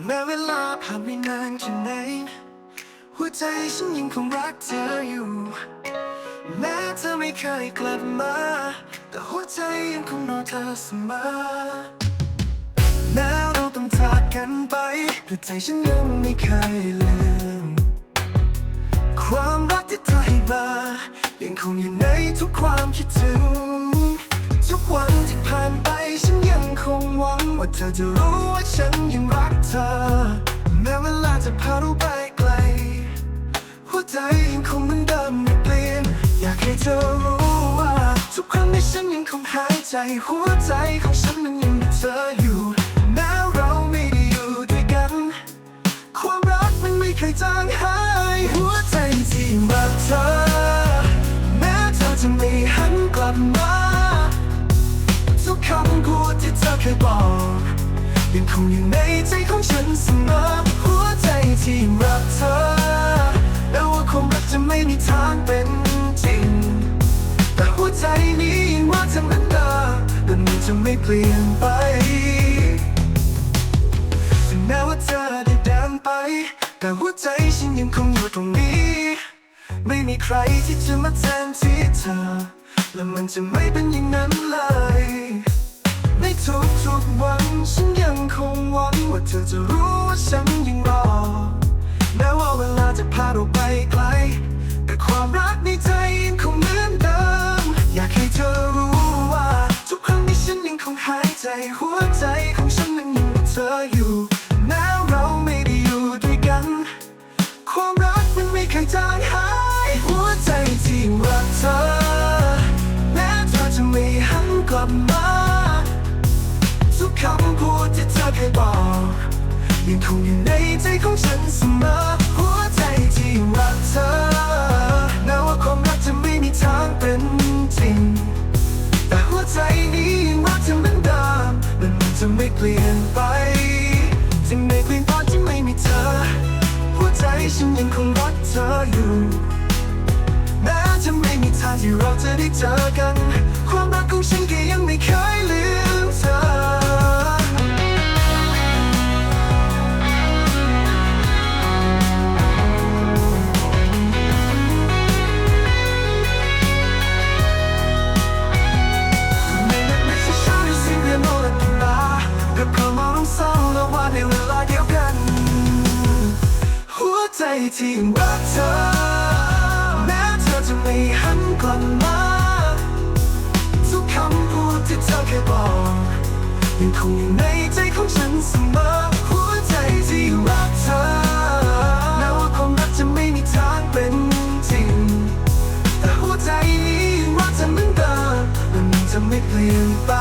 แม้เวลาผ่านไปนานแค่ไหน หัวใจฉันยังคงรักเธออยู่ แม้เธอไม่เคยกลับมา แต่หัวใจยังคงรอเธอเสมอแล้วเราต้องจากกันไปแต่ใจฉันยังไม่เคยลืม ความรักที่เธอให้มายังคงอยู่ในทุกความคิดถึง ทุกวันที่ผ่านไปฉันยังคงหวัง ว่าเธอจะรู้ว่าฉันยังรักเธอ แม้เวลาจะพาเราไปไกล หัวใจยังคงเหมือนเดิมไม่เปลี่ยน อยากให้เธอรู้ว่า ทุกครั้งที่ฉันยังคงหายใจ หัวใจของฉันมันยังมีเธออยู่ คงอยู่ในใจของฉันเสมอ หัวใจที่รักเธอแม้ว่าความรักจะไม่มีทางเป็นจริง แต่หัวใจนี้ยังว่าเธอเหมือนเดิมและมันจะไม่เปลี่ยนไปถึงแม้ว่าเธอได้เดินไป แต่หัวใจฉันยังคงอยู่ตรงนี้ ไม่มีใครที่จะมาแทนที่เธอ และมันจะไม่เป็นอย่างนั้นเลย อจะรู้ว่าฉันยังรอ แม้ว่าเวลาจะพาเราไปไกล แต่ความรักในใจยังคงเหมือนเดิม อยากให้เธอรู้ว่า ทุกครั้งที่ฉันยังคงหายใจ หัวใจของฉันนั้นยังมีเธออยู่แม้เราไม่ได้อยู่ด้วยกัน ความรักมันไม่เคยจางหาย หัวใจที่รักเธอ แม้เธอจะไม่หันกลับมา ทุกคำพูดที่เธอเคยบอก ยังคงอยู่ในใจของฉันเสมอ หัวใจที่รักเธอแม้ว่าความรักจะไม่มีทางเป็นจริง แต่หัวใจนี้ยังรักเธอเหมือนเดิมมันจะไม่เปลี่ยนไปจะไม่เปลี่ยนตอนที่ไม่มีเธอ หัวใจฉันยังคงรักเธออยู่แม้จะไม่มีทางที่เราจะได้เจอกัน ใจที่รักเธอ แม้เธอจะไม่หันกลับมาทุกคำพูดที่เธอเคยบอกยังคงอยู่ในใจของฉันเสมอหัวใจที่รักเธอแม้ว่าความรักจะไม่มีทางเป็นจริง แต่หัวใจนี้ยังรักเธอเหมือนเดิมและมันจะไม่เปลี่ยนไป